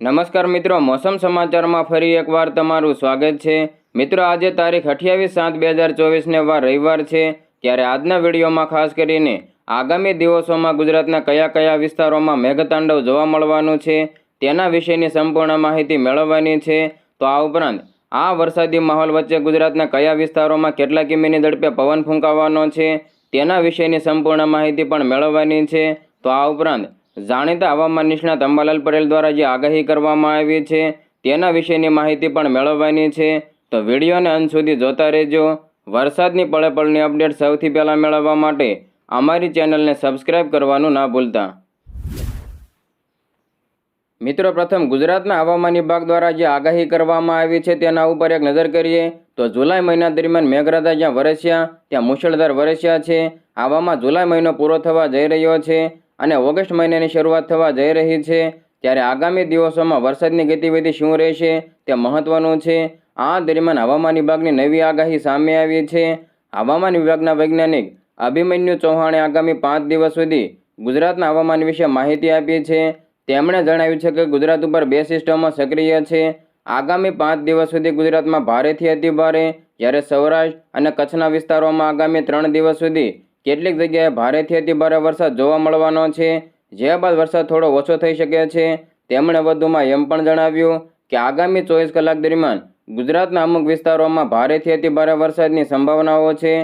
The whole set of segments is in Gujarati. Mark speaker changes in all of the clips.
Speaker 1: નમસ્કાર મિત્રો, મોસમ સમાચારમાં ફરી એકવાર તમારું સ્વાગત છે. મિત્રો, આજે તારીખ અઠ્યાવીસ સાત બે હજાર ચોવીસને વાર રવિવાર છે. ત્યારે આજના વિડીયોમાં ખાસ કરીને આગામી દિવસોમાં ગુજરાતના કયા કયા વિસ્તારોમાં મેઘતાંડવ જોવા મળવાનું છે, તેના વિશેની સંપૂર્ણ માહિતી મેળવવાની છે. તો આ ઉપરાંત, આ વરસાદી માહોલ વચ્ચે ગુજરાતના કયા વિસ્તારોમાં કેટલા કિમીની ઝડપે પવન ફૂંકાવાનો છે, તેના વિશેની સંપૂર્ણ માહિતી પણ મેળવવાની છે. તો આ ઉપરાંત જાણીતા હવામાન નિષ્ણાત અંબાલાલ પટેલ દ્વારા જે આગાહી કરવામાં આવી છે, તેના વિશેની માહિતી પણ મેળવવાની છે. તો વિડીયોને અંત સુધી જોતા રહેજો. વરસાદની પળે પળની અપડેટ સૌથી પહેલાં મેળવવા માટે અમારી ચેનલને સબસ્ક્રાઇબ કરવાનું ના ભૂલતા. મિત્રો, પ્રથમ ગુજરાતના હવામાન વિભાગ દ્વારા જે આગાહી કરવામાં આવી છે, તેના ઉપર એક નજર કરીએ. તો જુલાઈ મહિના દરમિયાન મેઘરાજા જ્યાં વરસ્યા, ત્યાં મુશળધાર વરસ્યા છે. આવામાં જુલાઈ મહિનો પૂરો થવા જઈ રહ્યો છે. અને ઓગસ્ટ મહિનાની શરૂઆત થવા જઈ રહી છે, ત્યારે આગામી દિવસોમાં વરસાદની ગતિવિધિ શું રહેશે તે મહત્વનું છે. આ દરમિયાન હવામાન વિભાગની નવી આગાહી સામે આવી છે. હવામાન વિભાગના વૈજ્ઞાનિક અભિમન્યુ ચૌહાણે આગામી પાંચ દિવસ સુધી ગુજરાતના હવામાન વિશે માહિતી આપી છે. તેમણે જણાવ્યું છે કે ગુજરાત ઉપર બે સિસ્ટમો સક્રિય છે. આગામી પાંચ દિવસ સુધી ગુજરાતમાં ભારેથી અતિભારે, જ્યારે સૌરાષ્ટ્ર અને કચ્છના વિસ્તારોમાં આગામી ત્રણ દિવસ સુધી કેટલીક જગ્યાએ ભારેથી અતિ ભારે વરસાદ જોવા મળવાનો છે. જે બાદ વરસાદ થોડો ઓછો થઈ શકે છે. તેમણે વધુમાં એમ પણ જણાવ્યું કે આગામી ચોવીસ કલાક દરમિયાન ગુજરાતના અમુક વિસ્તારોમાં ભારેથી અતિ ભારે વરસાદની સંભાવનાઓ છે.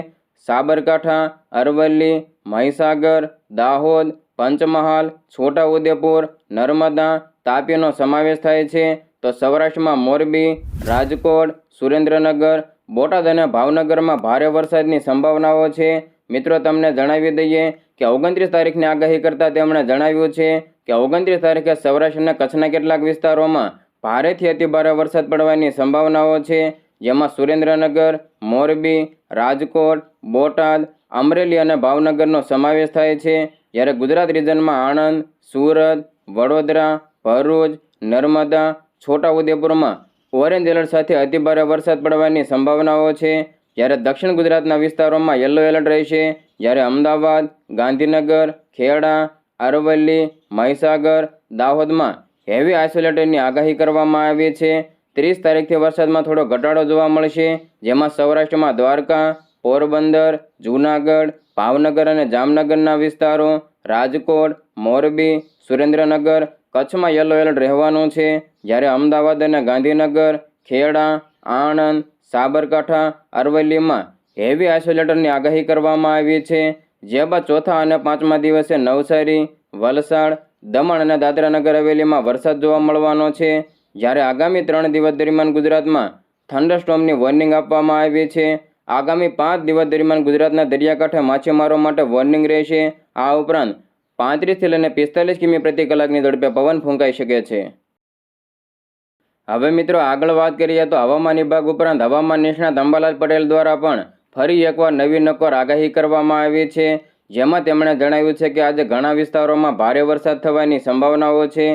Speaker 1: સાબરકાંઠા, અરવલ્લી, મહીસાગર, દાહોદ, પંચમહાલ, છોટાઉદેપુર, નર્મદા, તાપીનો સમાવેશ થાય છે. તો સૌરાષ્ટ્રમાં મોરબી, રાજકોટ, સુરેન્દ્રનગર, બોટાદ અને ભાવનગરમાં ભારે વરસાદની સંભાવનાઓ છે. મિત્રો, તમને જણાવી દઈએ કે ઓગણત્રીસ તારીખની આગાહી કરતાં તેમણે જણાવ્યું છે કે ઓગણત્રીસ તારીખે સૌરાષ્ટ્રના કચ્છના કેટલાક વિસ્તારોમાં ભારેથી અતિભારે વરસાદ પડવાની સંભાવનાઓ છે, જેમાં સુરેન્દ્રનગર, મોરબી, રાજકોટ, બોટાદ, અમરેલી અને ભાવનગરનો સમાવેશ થાય છે. જ્યારે ગુજરાત રિજનમાં આણંદ, સુરત, વડોદરા, ભરૂચ, નર્મદા, છોટાઉદેપુરમાં ઓરેન્જ એલર્ટ સાથે અતિભારે વરસાદ પડવાની સંભાવનાઓ છે. જ્યારે દક્ષિણ ગુજરાતના વિસ્તારોમાં યલો એલર્ટ રહેશે, જ્યારે અમદાવાદ, ગાંધીનગર, ખેડા, અરવલ્લી, મહીસાગર, દાહોદમાં હેવી આઇસોલેટેડની આગાહી કરવામાં આવી છે. ત્રીસ તારીખથી વરસાદમાં થોડો ઘટાડો જોવા મળશે, જેમાં સૌરાષ્ટ્રમાં દ્વારકા, પોરબંદર, જૂનાગઢ, ભાવનગર અને જામનગરના વિસ્તારો, રાજકોટ, મોરબી, સુરેન્દ્રનગર કચ્છમાં યલો એલર્ટ રહેવાનું છે. જ્યારે અમદાવાદ અને ગાંધીનગર, ખેડા, આણંદ સાબરકાંઠા, અરવલ્લીમાં હેવી આઇસોલેટરની આગાહી કરવામાં આવી છે. જે બાદ ચોથા અને પાંચમા દિવસે નવસારી, વલસાડ, દમણ અને દાદરાનગર હવેલીમાં વરસાદ જોવા મળવાનો છે. જ્યારે આગામી ત્રણ દિવસ દરમિયાન ગુજરાતમાં થંડરસ્ટોમની વોર્નિંગ આપવામાં આવી છે. આગામી પાંચ દિવસ દરમિયાન ગુજરાતના દરિયાકાંઠે માછીમારો માટે વોર્નિંગ રહેશે. આ ઉપરાંત પાંત્રીસથી લઈને પિસ્તાલીસ કિમી પ્રતિ કલાકની ઝડપે પવન ફૂંકાઈ શકે છે. હવે મિત્રો આગળ વાત કરીએ તો હવામાન વિભાગ ઉપરાંત હવામાન નિષ્ણાત અંબાલાલ પટેલ દ્વારા પણ ફરી એકવાર નવી નક્કોર આગાહી કરવામાં આવી છે. જેમાં તેમણે જણાવ્યું છે કે આજે ઘણા વિસ્તારોમાં ભારે વરસાદ થવાની સંભાવનાઓ છે.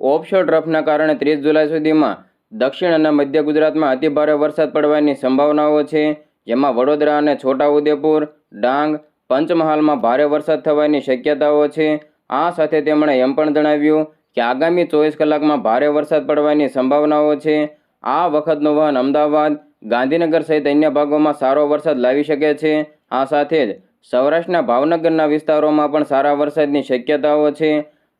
Speaker 1: ઓફશોર ટ્રફના કારણે ત્રીસ જુલાઈ સુધીમાં દક્ષિણ અને મધ્ય ગુજરાતમાં અતિભારે વરસાદ પડવાની સંભાવનાઓ છે. જેમાં વડોદરા અને છોટાઉદેપુર ડાંગ, પંચમહાલમાં ભારે વરસાદ થવાની શક્યતાઓ છે. આ સાથે તેમણે એમ પણ જણાવ્યું કે આગામી ચોવીસ કલાકમાં ભારે વરસાદ પડવાની સંભાવનાઓ છે. આ વખતનું વહન અમદાવાદ, ગાંધીનગર સહિત અન્ય ભાગોમાં સારો વરસાદ લાવી શકે છે. આ સાથે જ સૌરાષ્ટ્રના ભાવનગરના વિસ્તારોમાં પણ સારા વરસાદની શક્યતાઓ છે.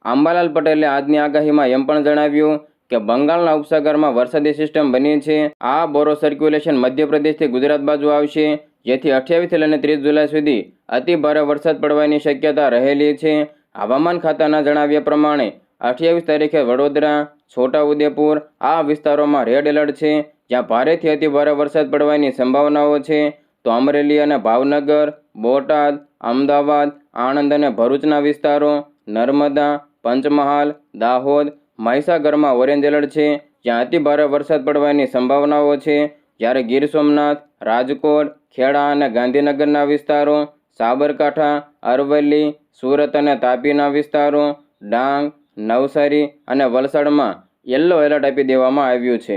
Speaker 1: અંબાલાલ પટેલે આજની આગાહીમાં એમ પણ જણાવ્યું કે બંગાળના ઉપસાગરમાં વરસાદી સિસ્ટમ બની છે. આ બોરો સર્ક્યુલેશન મધ્યપ્રદેશથી ગુજરાત બાજુ આવશે, જેથી અઠ્યાવીસથી લઈને ત્રીસ જુલાઈ સુધી અતિ ભારે વરસાદ પડવાની શક્યતા રહેલી છે. હવામાન ખાતાના જણાવ્યા પ્રમાણે અઠ્યાવીસ તારીખે વડોદરા, છોટાઉદેપુર, આ વિસ્તારોમાં રેડ એલર્ટ છે. જ્યાં ભારેથી અતિભારે વરસાદ પડવાની સંભાવનાઓ છે. તો અમરેલી અને ભાવનગર, બોટાદ, અમદાવાદ, આણંદ અને ભરૂચના વિસ્તારો, નર્મદા, પંચમહાલ, દાહોદ, મહીસાગરમાં ઓરેન્જ એલર્ટ છે. જ્યાં અતિભારે વરસાદ પડવાની સંભાવનાઓ છે. જ્યારે ગીર સોમનાથ, રાજકોટ, ખેડા અને ગાંધીનગરના વિસ્તારો, સાબરકાંઠા, અરવલ્લી, સુરત અને તાપીના વિસ્તારો, ડાંગ નવસારી અને વલસાડમાં યલો એલર્ટ આપી દેવામાં આવ્યું છે.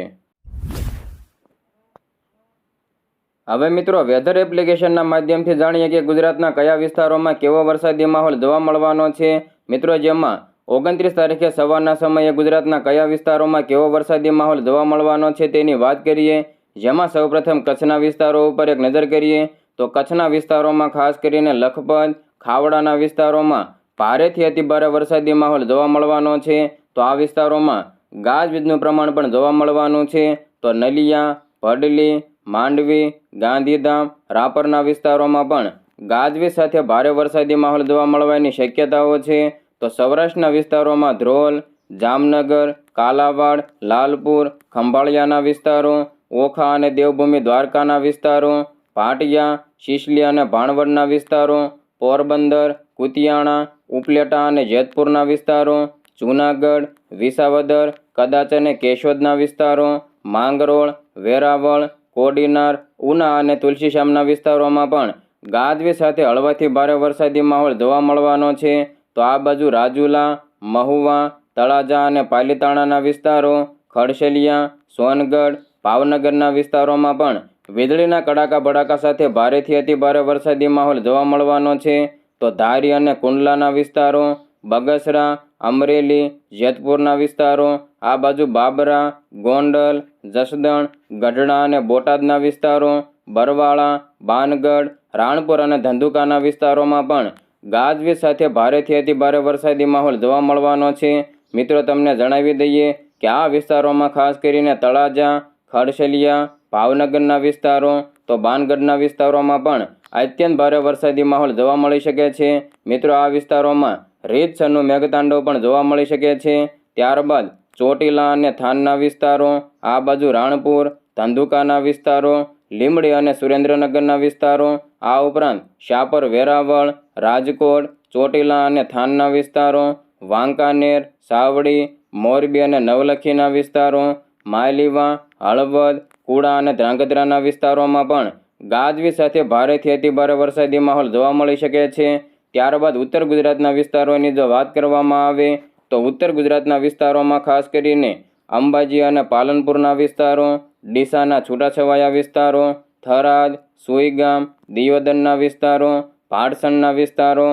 Speaker 1: હવે મિત્રો વેધર એપ્લિકેશનના માધ્યમથી જાણીએ કે ગુજરાતના કયા વિસ્તારોમાં કેવો વરસાદી માહોલ જોવા મળવાનો છે. મિત્રો, જેમાં ઓગણત્રીસ તારીખે સવારના સમયે ગુજરાતના કયા વિસ્તારોમાં કેવો વરસાદી માહોલ જોવા મળવાનો છે તેની વાત કરીએ. જેમાં સૌપ્રથમ કચ્છના વિસ્તારો ઉપર એક નજર કરીએ તો કચ્છના વિસ્તારોમાં ખાસ કરીને લખપત, ખાવડાના વિસ્તારોમાં ભારેથી અતિભારે વરસાદી માહોલ જોવા મળવાનો છે. તો આ વિસ્તારોમાં ગાજવીજનું પ્રમાણ પણ જોવા મળવાનું છે. તો નલિયા, ભડલી, માંડવી, ગાંધીધામ, રાપરના વિસ્તારોમાં પણ ગાજવીજ સાથે ભારે વરસાદી માહોલ જોવા મળવાની શક્યતાઓ છે. તો સૌરાષ્ટ્રના વિસ્તારોમાં ધ્રોલ, જામનગર, કાલાવાડ, લાલપુર, ખંભાળિયાના વિસ્તારો, ઓખા અને દેવભૂમિ દ્વારકાના વિસ્તારો ભાટિયા શિશલી અને ભાણવડના વિસ્તારો, પોરબંદર, કુતિયાણા ઉપલેટા અને જેતપુરના વિસ્તારો, જૂનાગઢ, વિસાવદર, કદાચ અને કેશોદના વિસ્તારો, માંગરોળ, વેરાવળ, કોડીનાર, ઉના અને તુલસીશ્યામના વિસ્તારોમાં પણ ગાજવી સાથે હળવાથી ભારે વરસાદી માહોલ જોવા મળવાનો છે. તો આ બાજુ રાજુલા, મહુવા, તળાજા અને પાલીતાણાના વિસ્તારો, ખડશેલિયા, સોનગઢ, ભાવનગરના વિસ્તારોમાં પણ વીજળીના કડાકા ભડાકા સાથે ભારેથી અતિ ભારે વરસાદી માહોલ જોવા મળવાનો છે. તો ધારી અને કુંડલાના વિસ્તારો, બગસરા, અમરેલી, જેતપુરના વિસ્તારો, આ બાજુ બાબરા, ગોંડલ, જસદણ, ગઢડા અને બોટાદના વિસ્તારો, બરવાળા, બાનગઢ, રાણપુર અને ધંધુકાના વિસ્તારોમાં પણ ગાજવીજ સાથે ભારેથી અતિ ભારે વરસાદી માહોલ જોવા મળવાનો છે. મિત્રો, તમને જણાવી દઈએ કે આ વિસ્તારોમાં ખાસ કરીને તળાજા ખડશલિયા ભાવનગરના વિસ્તારો, તો બાનગઢના વિસ્તારોમાં પણ અત્યંત ભારે વરસાદી માહોલ જોવા મળી શકે છે. મિત્રો, આ વિસ્તારોમાં રીતસરનું મેઘતાંડવ પણ જોવા મળી શકે છે. ત્યારબાદ ચોટીલા અને થાનના વિસ્તારો, આ બાજુ રાણપુર, ધંધુકાના વિસ્તારો, લીંબડી અને સુરેન્દ્રનગરના વિસ્તારો, આ ઉપરાંત શાપર, વેરાવળ, રાજકોટ, ચોટીલા અને થાનના વિસ્તારો, વાંકાનેર, સાવડી, મોરબી અને નવલખીના વિસ્તારો માયલીવા હળવદ, કુડા અને ધ્રાંગધ્રાના વિસ્તારોમાં પણ ગાજવી સાથે ભારેથી અતિભારે વરસાદી માહોલ જોવા મળી શકે છે. ત્યારબાદ ઉત્તર ગુજરાતના વિસ્તારોની જો વાત કરવામાં આવે, તો ઉત્તર ગુજરાતના વિસ્તારોમાં ખાસ કરીને અંબાજી અને પાલનપુરના વિસ્તારો, ડીસાના છૂટાછવાયા વિસ્તારો, થરાદ, સુઈગામ દિયોદનના વિસ્તારો ભાડસણના વિસ્તારો,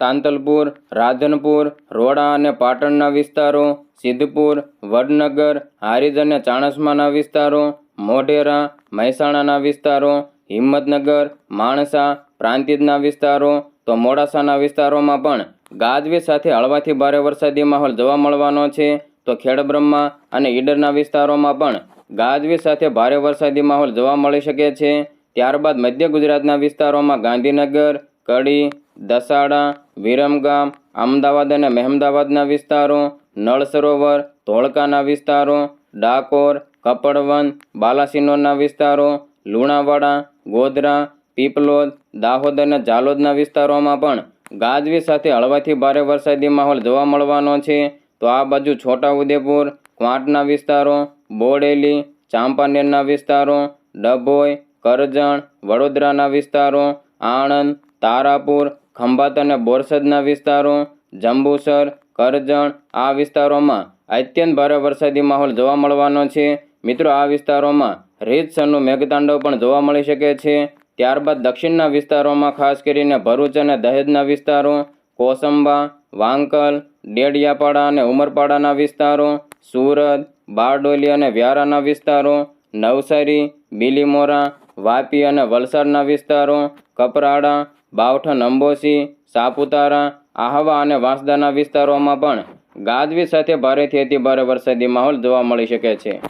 Speaker 1: સાંતલપુર, રાધનપુર, રોડા અને પાટણના વિસ્તારો, સિદ્ધપુર, વડનગર, હારીજ અને ચાણસમાના વિસ્તારો, મોઢેરા, મહેસાણાના વિસ્તારો હિંમતનગર, માણસા, પ્રાંતિજના વિસ્તારો તો મોડાસાના વિસ્તારોમાં પણ ગાજવીજ સાથે હળવાથી ભારે વરસાદી માહોલ જોવા મળવાનો છે. તો ખેડબ્રહ્મા અને ઈડરના વિસ્તારોમાં પણ ગાજવીજ સાથે ભારે વરસાદી માહોલ જોવા મળી શકે છે. ત્યારબાદ મધ્ય ગુજરાતના વિસ્તારોમાં ગાંધીનગર, કડી, દસાડા, વિરમગામ, અમદાવાદ અને મહેમદાવાદના વિસ્તારો, નળ સરોવર, ધોળકાના વિસ્તારો, ડાકોર કપડવન બાલાસિનોરના વિસ્તારો લુણાવાડા, ગોધરા, પીપલોદ, દાહોદ અને ઝાલોદના વિસ્તારોમાં પણ ગાજવી સાથે હળવાથી ભારે વરસાદી માહોલ જોવા મળવાનો છે. તો આ બાજુ છોટાઉદેપુર, ક્વાંટના વિસ્તારો, બોડેલી, ચાંપાનેરના વિસ્તારો, ડભોઈ, કરજણ, વડોદરાના વિસ્તારો, આણંદ, તારાપુર, ખંભાત અને બોરસદના વિસ્તારો, જંબુસર, કરજણ આ વિસ્તારોમાં અત્યંત ભારે વરસાદી માહોલ જોવા મળવાનો છે. મિત્રો, આ વિસ્તારોમાં રીતસરનું મેઘતાંડવ પણ જોવા મળી શકે છે. ત્યારબાદ દક્ષિણના વિસ્તારોમાં ખાસ કરીને ભરૂચ અને દહેજના વિસ્તારો, કોસંબા, વાંકલ, ડેડિયાપાડા અને ઉમરપાડાના વિસ્તારો, સુરત, બારડોલી અને વ્યારાના વિસ્તારો, નવસારી, બીલીમોરા, વાપી અને વલસાડના વિસ્તારો, કપરાડા બાવઠન અંબોસી સાપુતારા, આહવા અને વાંસદાના વિસ્તારોમાં પણ ગાજવી સાથે ભારેથી અતિ ભારે વરસાદી માહોલ જોવા મળી શકે છે.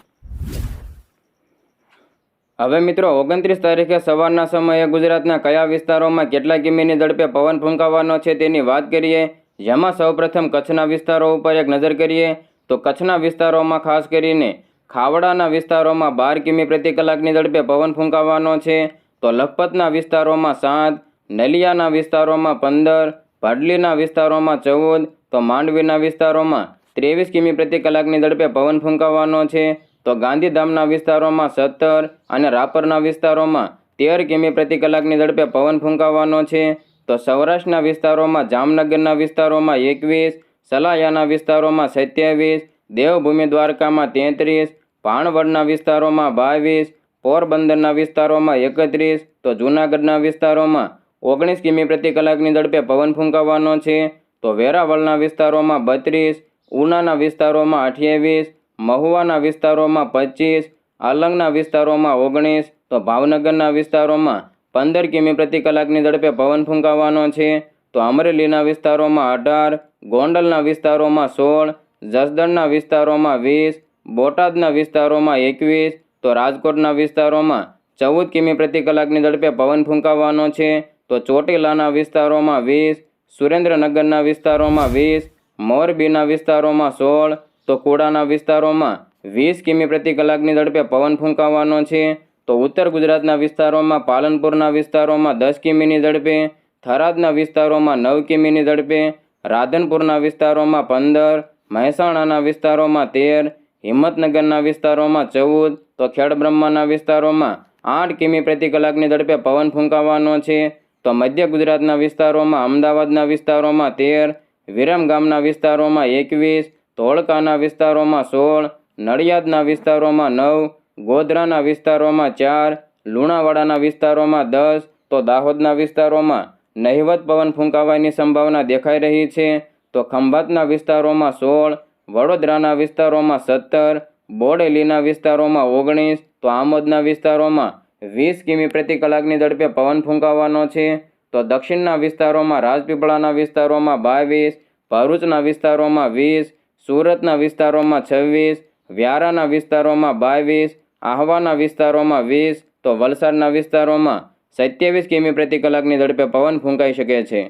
Speaker 1: હવે મિત્રો, ઓગણત્રીસ તારીખે સવારના સમયે ગુજરાતના કયા વિસ્તારોમાં કેટલા કિમીની ઝડપે પવન ફૂંકાવાનો છે તેની વાત કરીએ, જેમાં સૌપ્રથમ કચ્છના વિસ્તારો ઉપર એક નજર કરીએ, તો કચ્છના વિસ્તારોમાં ખાસ કરીને ખાવડાના વિસ્તારોમાં બાર કિમી પ્રતિ કલાકની ઝડપે પવન ફૂંકાવાનો છે, તો લખપતના વિસ્તારોમાં સાત, નલિયાના વિસ્તારોમાં પંદર, ભાડલીના વિસ્તારોમાં ચૌદ, તો માંડવીના વિસ્તારોમાં ત્રેવીસ કિમી પ્રતિ કલાકની ઝડપે પવન ફૂંકાવાનો છે તો ગાંધીધામના વિસ્તારોમાં સત્તર અને રાપરના વિસ્તારોમાં તેર કિમી પ્રતિ કલાકની ઝડપે પવન ફૂંકાવાનો છે. તો સૌરાષ્ટ્રના વિસ્તારોમાં જામનગરના વિસ્તારોમાં એકવીસ, સલાયાના વિસ્તારોમાં સત્યાવીસ, દેવભૂમિ દ્વારકામાં તેત્રીસ ભાણવડના વિસ્તારોમાં બાવીસ, પોરબંદરના વિસ્તારોમાં એકત્રીસ, તો જૂનાગઢના વિસ્તારોમાં ઓગણીસ કિમી પ્રતિ કલાકની ઝડપે પવન ફૂંકાવાનો છે. તો વેરાવળના વિસ્તારોમાં બત્રીસ, ઉનાના વિસ્તારોમાં અઠ્યાવીસ મહુવાના વિસ્તારોમાં પચીસ, આલંગના વિસ્તારોમાં ઓગણીસ, તો ભાવનગરના વિસ્તારોમાં પંદર કિમી પ્રતિ કલાકની ઝડપે પવન ફૂંકાવાનો છે. તો અમરેલીના વિસ્તારોમાં અઢાર, ગોંડલના વિસ્તારોમાં સોળ, જસદણના વિસ્તારોમાં વીસ, બોટાદના વિસ્તારોમાં એકવીસ, તો રાજકોટના વિસ્તારોમાં ચૌદ કિમી પ્રતિ કલાકની ઝડપે પવન ફૂંકાવાનો છે. તો ચોટીલાના વિસ્તારોમાં વીસ, સુરેન્દ્રનગરના વિસ્તારોમાં વીસ, મોરબીના વિસ્તારોમાં સોળ તો કોડાના વિસ્તારોમાં વીસ કિમી પ્રતિ કલાકની ઝડપે પવન ફૂંકાવાનો છે. તો ઉત્તર ગુજરાતના વિસ્તારોમાં, પાલનપુરના વિસ્તારોમાં દસ કિમીની ઝડપે, થરાદના વિસ્તારોમાં નવ કિમીની ઝડપે, રાધનપુરના વિસ્તારોમાં પંદર, મહેસાણાના વિસ્તારોમાં તેર, હિંમતનગરના વિસ્તારોમાં ચૌદ, તો ખેડબ્રહ્માના વિસ્તારોમાં આઠ કિમી પ્રતિ કલાકની ઝડપે પવન ફૂંકાવાનો છે. તો મધ્ય ગુજરાતના વિસ્તારોમાં, અમદાવાદના વિસ્તારોમાં તેર વિરમગામના વિસ્તારોમાં એકવીસ ધોળકાના વિસ્તારોમાં સોળ, નડિયાદના વિસ્તારોમાં નવ, ગોધરાના વિસ્તારોમાં ચાર, લુણાવાડાના વિસ્તારોમાં દસ, તો દાહોદના વિસ્તારોમાં નહિવત પવન ફૂંકાવાની સંભાવના દેખાઈ રહી છે, તો ખંભાતના વિસ્તારોમાં સોળ, વડોદરાના વિસ્તારોમાં સત્તર, બોડેલીના વિસ્તારોમાં ઓગણીસ, તો આમોદના વિસ્તારોમાં વીસ કિમી પ્રતિ કલાકની ઝડપે પવન ફૂંકાવાનો છે, તો દક્ષિણના વિસ્તારોમાં રાજપીપળાના વિસ્તારોમાં બાવીસ, ભરૂચના વિસ્તારોમાં વીસ સુરતના વિસ્તારોમાં છવ્વીસ, વ્યારાના વિસ્તારોમાં બાવીસ, આહવાના વિસ્તારોમાં વીસ, તો વલસાડના વિસ્તારોમાં સત્યાવીસ કિમી પ્રતિ કલાકની ઝડપે પવન ફૂંકાઈ શકે છે.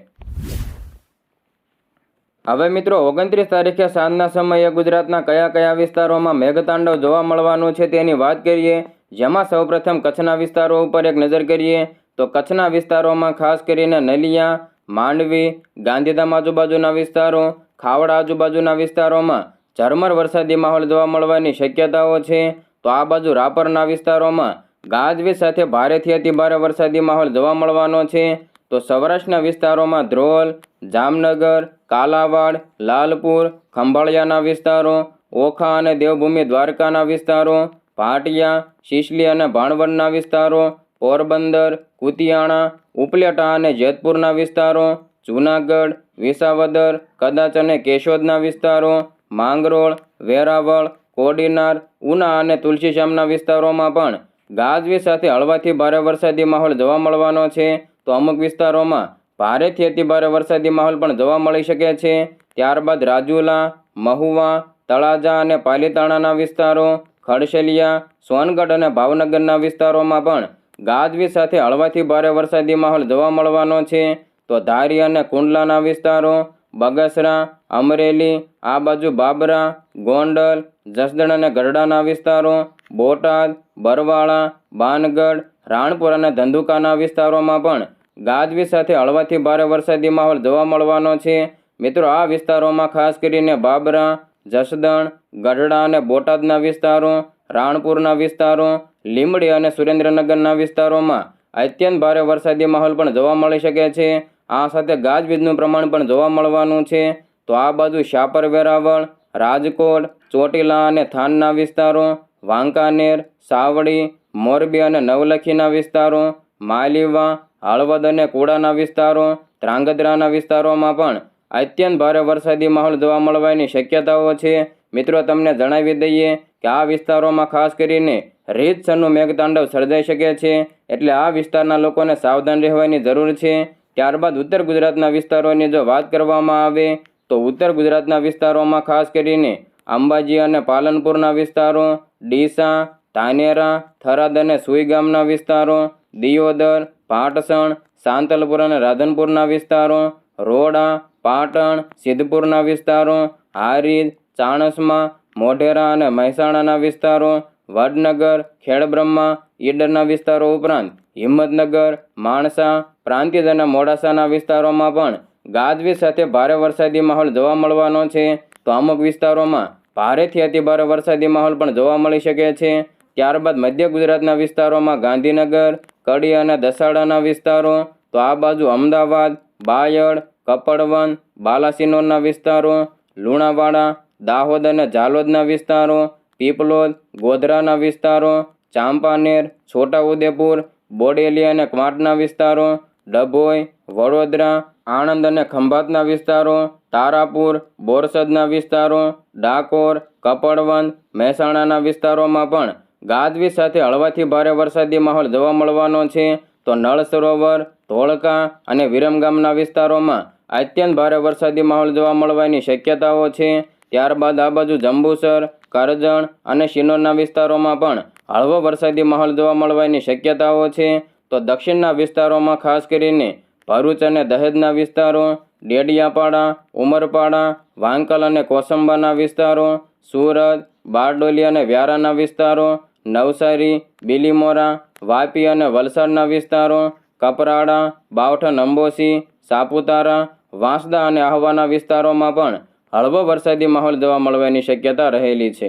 Speaker 1: હવે મિત્રો, ઓગણત્રીસ તારીખે સાંજના સમયે ગુજરાતના કયા કયા વિસ્તારોમાં મેઘતાંડવ જોવા મળવાનું છે તેની વાત કરીએ. જેમાં સૌપ્રથમ કચ્છના વિસ્તારો ઉપર એક નજર કરીએ, તો કચ્છના વિસ્તારોમાં ખાસ કરીને નલિયા, માંડવી, ગાંધીધામ આજુબાજુના વિસ્તારો ખાવડા આજુબાજુના વિસ્તારોમાં ઝરમર વરસાદી માહોલ જોવા મળવાની શક્યતાઓ છે. તો આ બાજુ રાપરના વિસ્તારોમાં ગાજવીજ સાથે ભારેથી અતિભારે વરસાદી માહોલ જોવા મળવાનો છે. તો સૌરાષ્ટ્રના વિસ્તારોમાં ધ્રોલ, જામનગર, કાલાવાડ, લાલપુર, ખંભાળિયાના વિસ્તારો, ઓખા અને દેવભૂમિ દ્વારકાના વિસ્તારો, ભાટિયા, શિશલી અને ભાણવડના વિસ્તારો, પોરબંદર, કુતિયાણા, ઉપલેટા અને જેતપુરના વિસ્તારો જૂનાગઢ, વિસાવદર, કદાચ અને કેશોદના વિસ્તારો, માંગરોળ, વેરાવળ, કોડીનાર, ઉના અને તુલસીશ્યામના વિસ્તારોમાં પણ ગાજવી સાથે હળવાથી ભારે વરસાદી માહોલ જોવા મળવાનો છે. તો અમુક વિસ્તારોમાં ભારેથી અતિ ભારે વરસાદી માહોલ પણ જોવા મળી શકે છે. ત્યારબાદ રાજુલા, મહુવા, તળાજા અને પાલીતાણાના વિસ્તારો, ખડશેલિયા, સોનગઢ અને ભાવનગરના વિસ્તારોમાં પણ ગાજવી સાથે હળવાથી ભારે વરસાદી માહોલ જોવા મળવાનો છે. તો ધારી અને કુંડલાના વિસ્તારો, બગસરા, અમરેલી, આ બાજુ બાબરા, ગોંડલ, જસદણ અને ગરડાના વિસ્તારો, બોટાદ, બરવાળા, બાનગઢ, રાણપુર અને ધંધુકાના વિસ્તારોમાં પણ ગાજવી સાથે હળવાથી ભારે વરસાદી માહોલ જોવા મળવાનો છે. મિત્રો, આ વિસ્તારોમાં ખાસ કરીને બાબરા, જસદણ, ગઢડા અને બોટાદના વિસ્તારો, રાણપુરના વિસ્તારો, લીંબડી અને સુરેન્દ્રનગરના વિસ્તારોમાં અત્યંત ભારે વરસાદી માહોલ પણ જોવા મળી શકે છે. આ સાથે ગાજવીજનું પ્રમાણ પણ જોવા મળવાનું છે. તો આ બાજુ શાપર વેરાવળ, રાજકોટ, ચોટીલા અને થાનના વિસ્તારો, વાંકાનેર, સાવડી, મોરબી અને નવલખીના વિસ્તારો, માલીવા, હળવદ અને કુડાના વિસ્તારો ત્રાંગધ્રાના વિસ્તારોમાં પણ અત્યંત ભારે વરસાદી માહોલ જોવા મળવાની શક્યતાઓ છે. મિત્રો, તમને જણાવી દઈએ કે આ વિસ્તારોમાં ખાસ કરીને રીતસરનું મેઘતાંડવ સર્જાઈ શકે છે. એટલે આ વિસ્તારના લોકોને સાવધાન રહેવાની જરૂર છે. ત્યારબાદ ઉત્તર ગુજરાતના વિસ્તારોની જો વાત કરવામાં આવે, તો ઉત્તર ગુજરાતના વિસ્તારોમાં ખાસ કરીને અંબાજી અને પાલનપુરના વિસ્તારો, ડીસા, ધાનેરા, થરાદ અને સુઈ ગામના વિસ્તારો, દિયોદર, પાટસણ, સાંતલપુર અને રાધનપુરના વિસ્તારો, રોડા, પાટણ, સિદ્ધપુરના વિસ્તારો હારીજ ચાણસમા, મોઢેરા અને મહેસાણાના વિસ્તારો, વડનગર, ખેડબ્રહ્મા, ઈડરના વિસ્તારો ઉપરાંત હિંમતનગર, માણસા, પ્રાંતિજ અને મોડાસાના વિસ્તારોમાં પણ ગાજવીજ સાથે ભારે વરસાદી માહોલ જોવા મળવાનો છે. તો અમુક વિસ્તારોમાં ભારેથી અતિભારે વરસાદી માહોલ પણ જોવા મળી શકે છે. ત્યારબાદ મધ્ય ગુજરાતના વિસ્તારોમાં ગાંધીનગર, કડી અને દસાડાના વિસ્તારો, તો આ બાજુ અમદાવાદ, બાયડ કપડવન બાલાસિનોરના વિસ્તારો, લુણાવાડા, દાહોદ અને ઝાલોદના વિસ્તારો, પીપલોદ, ગોધરાના વિસ્તારો, ચાંપાનેર, છોટાઉદેપુર બોડેલી અને ક્વાંટના વિસ્તારો, ડભોઈ, વડોદરા, આણંદ અને ખંભાતના વિસ્તારો, તારાપુર, બોરસદના વિસ્તારો, ડાકોર, કપડવંત, મહેસાણાના વિસ્તારોમાં પણ ગાજવીજ સાથે હળવાથી ભારે વરસાદી માહોલ જોવા મળવાનો છે. તો નળ સરોવર ધોળકા અને વિરમગામના વિસ્તારોમાં અત્યંત ભારે વરસાદી માહોલ જોવા મળવાની શક્યતાઓ છે. ત્યારબાદ આ બાજુ જંબુસર કરજણ અને શિનોરના વિસ્તારોમાં પણ હળવો વરસાદી માહોલ જોવા મળવાની શક્યતાઓ છે. તો દક્ષિણના વિસ્તારોમાં ખાસ કરીને ભરૂચ અને દહેજના વિસ્તારો, ડેડિયાપાડા, ઉમરપાડા, વાંકલ અને કોસંબાના વિસ્તારો, સુરત, બારડોલી અને વ્યારાના વિસ્તારો, નવસારી, બિલીમોરા, વાપી અને વલસાડના વિસ્તારો, કપરાડા બાવઠન અંબોસી સાપુતારા, વાંસદા અને આહવાના વિસ્તારોમાં પણ હળવો વરસાદી માહોલ જોવા મળવાની શક્યતા રહેલી છે.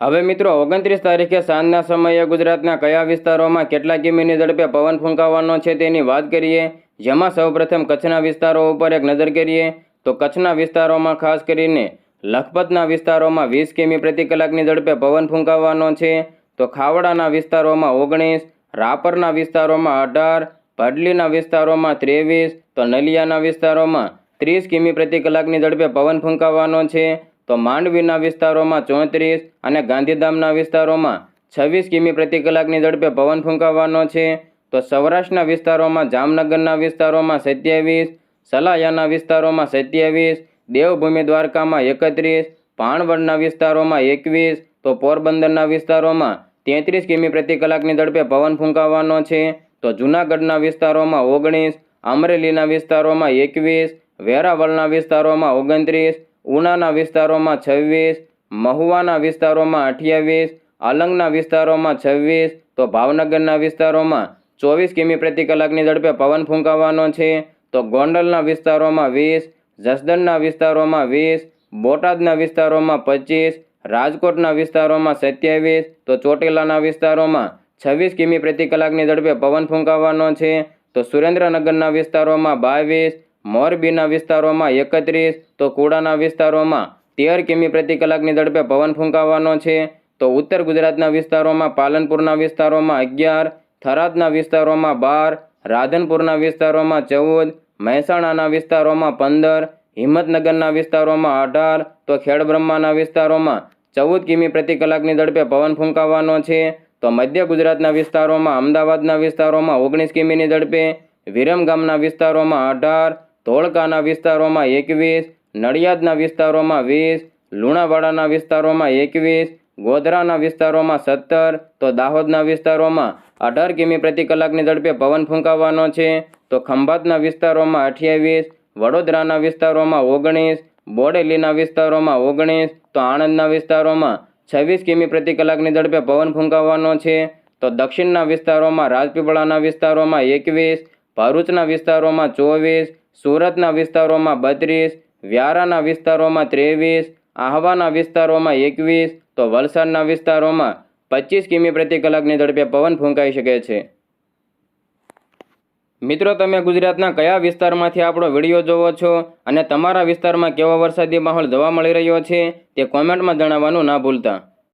Speaker 1: હવે મિત્રો, ઓગણત્રીસ તારીખે સાંજના સમયે ગુજરાતના કયા વિસ્તારોમાં કેટલા કિમીની ઝડપે પવન ફૂંકાવાનો છે તેની વાત કરીએ. જેમાં સૌપ્રથમ કચ્છના વિસ્તારો ઉપર એક નજર કરીએ, તો કચ્છના વિસ્તારોમાં ખાસ કરીને લખપતના વિસ્તારોમાં વીસ કિમી પ્રતિ કલાકની ઝડપે પવન ફૂંકાવાનો છે, તો ખાવડાના વિસ્તારોમાં ઓગણીસ, રાપરના વિસ્તારોમાં અઢાર, ભડલીના વિસ્તારોમાં ત્રેવીસ, તો નલિયાના વિસ્તારોમાં ત્રીસ કિમી પ્રતિ કલાકની ઝડપે પવન ફૂંકાવાનો છે. તો માંડવીના વિસ્તારોમાં ચોત્રીસ અને ગાંધીધામના વિસ્તારોમાં છવ્વીસ કિમી પ્રતિ કલાકની ઝડપે પવન ફૂંકાવાનો છે. તો સૌરાષ્ટ્રના વિસ્તારોમાં, જામનગરના વિસ્તારોમાં સત્યાવીસ, સલાયાના વિસ્તારોમાં સત્યાવીસ, દેવભૂમિ દ્વારકામાં એકત્રીસ, પાણવડના વિસ્તારોમાં એકવીસ, તો પોરબંદરના વિસ્તારોમાં તેત્રીસ કિમી પ્રતિ કલાકની ઝડપે પવન ફૂંકાવાનો છે. તો જૂનાગઢના વિસ્તારોમાં ઓગણીસ, અમરેલીના વિસ્તારોમાં એકવીસ વેરાવળના વિસ્તારોમાં ઓગણત્રીસ, ઉનાના વિસ્તારોમાં છવ્વીસ, મહુવાના વિસ્તારોમાં અઠ્યાવીસ અલંગના વિસ્તારોમાં છવ્વીસ, તો ભાવનગરના વિસ્તારોમાં ચોવીસ કિમી પ્રતિ કલાકની ઝડપે પવન ફૂંકાવાનો છે. તો ગોંડલના વિસ્તારોમાં વીસ, જસદણના વિસ્તારોમાં વીસ, બોટાદના વિસ્તારોમાં પચીસ, રાજકોટના વિસ્તારોમાં સત્યાવીસ, તો ચોટીલાના વિસ્તારોમાં છવ્વીસ કિમી પ્રતિ કલાકની ઝડપે પવન ફૂંકાવાનો છે. તો સુરેન્દ્રનગરના વિસ્તારોમાં બાવીસ મોરબીના વિસ્તારોમાં એકત્રીસ, તો કુડાના વિસ્તારોમાં તેર કિમી પ્રતિ કલાકની ઝડપે પવન ફૂંકાવાનો છે. તો ઉત્તર ગુજરાતના વિસ્તારોમાં પાલનપુરના વિસ્તારોમાં અગિયાર, થરાદના વિસ્તારોમાં બાર, રાધનપુરના વિસ્તારોમાં ચૌદ, મહેસાણાના વિસ્તારોમાં પંદર, હિંમતનગરના વિસ્તારોમાં અઢાર, તો ખેડબ્રહ્માના વિસ્તારોમાં ચૌદ કિમી પ્રતિ કલાકની ઝડપે પવન ફૂંકાવાનો છે. તો મધ્ય ગુજરાતના વિસ્તારોમાં અમદાવાદના વિસ્તારોમાં ઓગણીસ કિમીની ઝડપે, વિરમગામના વિસ્તારોમાં અઢાર ધોળકાના વિસ્તારોમાં એકવીસ, નડિયાદના વિસ્તારોમાં વીસ, લુણાવાડાના વિસ્તારોમાં એકવીસ, ગોધરાના વિસ્તારોમાં સત્તર, તો દાહોદના વિસ્તારોમાં અઢાર કિમી પ્રતિ કલાકની ઝડપે પવન ફૂંકાવાનો છે. તો ખંભાતના વિસ્તારોમાં અઠ્યાવીસ, વડોદરાના વિસ્તારોમાં ઓગણીસ, બોડેલીના વિસ્તારોમાં ઓગણીસ, તો આણંદના વિસ્તારોમાં છવ્વીસ કિમી પ્રતિ કલાકની ઝડપે પવન ફૂંકાવાનો છે. તો દક્ષિણના વિસ્તારોમાં રાજપીપળાના વિસ્તારોમાં એકવીસ, ભરૂચના વિસ્તારોમાં ચોવીસ સુરતના વિસ્તારોમાં બત્રીસ, વ્યારાના વિસ્તારોમાં ત્રેવીસ, આહવાના વિસ્તારોમાં એકવીસ, તો વલસાડના વિસ્તારોમાં પચીસ કિમી પ્રતિ કલાકની ઝડપે પવન ફૂંકાઈ શકે છે. મિત્રો, તમે ગુજરાતના કયા વિસ્તારમાંથી આપણો વીડિયો જોવો છો અને તમારા વિસ્તારમાં કેવો વરસાદી માહોલ જોવા મળી રહ્યો છે તે કોમેન્ટમાં જણાવવાનું ના ભૂલતા.